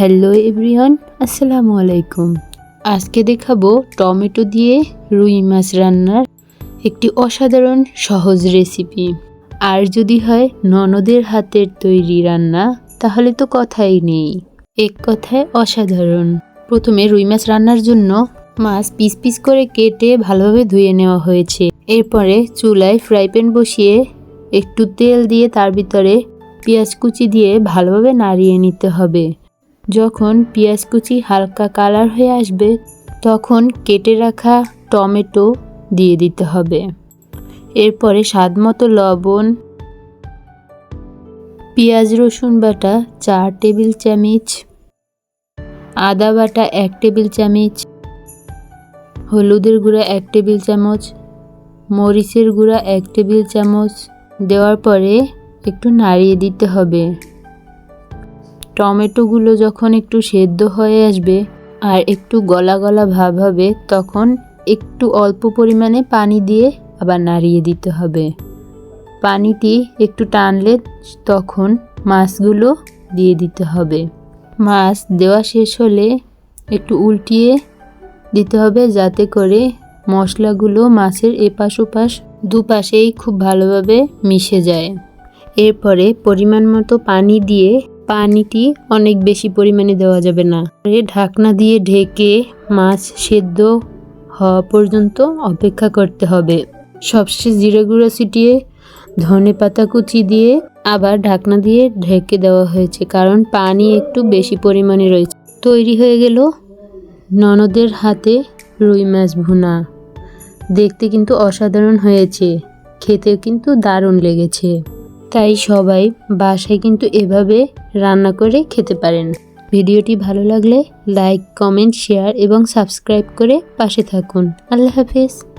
Hello everyone, আসসালামু আলাইকুম। আজকে দেখাবো টমেটো দিয়ে রুই মাছ রান্নার একটি অসাধারণ সহজ রেসিপি। আর যদি হয় ননদের হাতের তৈরি রান্না, তাহলে তো কথাই নেই। এক কথায় অসাধারণ। প্রথমে রুই মাছ রান্নার জন্য মাছ পিস পিস করে কেটে ভালোভাবে ধুয়ে নেওয়া হয়েছে। এরপরে চুলায় ফ্রাই প্যান বসিয়ে একটু তেল দিয়ে তার ভিতরে পেঁয়াজ কুচি দিয়ে ভালোভাবে নাড়িয়ে নিতে হবে। যখন পেঁয়াজ কুচি হালকা কালার হয়ে আসবে, তখন কেটে রাখা টমেটো দিয়ে দিতে হবে। এরপরে স্বাদ মতো লবণ, পেঁয়াজ রসুন বাটা, চার টেবিল চামচ, আদা বাটা এক টেবিল চামচ, হলুদের গুঁড়া এক টেবিল চামচ, মরিচের গুঁড়া এক টেবিল চামচ। দেওয়ার পরে একটু নাড়িয়ে দিতে হবে। টমেটোগুলো যখন একটু সেদ্ধ হয়ে আসবে আর একটু গলা গলা ভাব হবে, তখন একটু অল্প পরিমাণে পানি দিয়ে আবার নাড়িয়ে দিতে হবে। পানিটি একটু টানলে তখন মাছগুলো দিয়ে দিতে হবে। মাছ দেওয়া শেষ হলে একটু উল্টিয়ে দিতে হবে যাতে করে মশলাগুলো মাছের এপাশ ওপাশ দুপাশেই খুব ভালোভাবে মিশে যায়। এরপরে পরিমাণ মতো পানি দিয়ে পানিটি অনেক বেশি পরিমাণে দেওয়া যাবে না। ঢাকনা দিয়ে ঢেকে মাছ সেদ্ধ হওয়া পর্যন্ত অপেক্ষা করতে হবে। সবশেষ জিরে গুঁড়ো ছিটিয়ে ধনে পাতা কুচি দিয়ে আবার ঢাকনা দিয়ে ঢেকে দেওয়া হয়েছে, কারণ পানি একটু বেশি পরিমাণে রয়েছে। তৈরি হয়ে গেল ননদের হাতে রুই মাছ ভুনা। দেখতে কিন্তু অসাধারণ হয়েছে খেতে কিন্তু দারুণ লেগেছে। তাই সবাই বাসায় কিন্তু এভাবে রান্না করে খেতে পারেন। ভিডিওটি ভালো লাগলে লাইক, কমেন্ট, শেয়ার এবং সাবস্ক্রাইব করে পাশে থাকুন। আল্লাহ হাফেজ।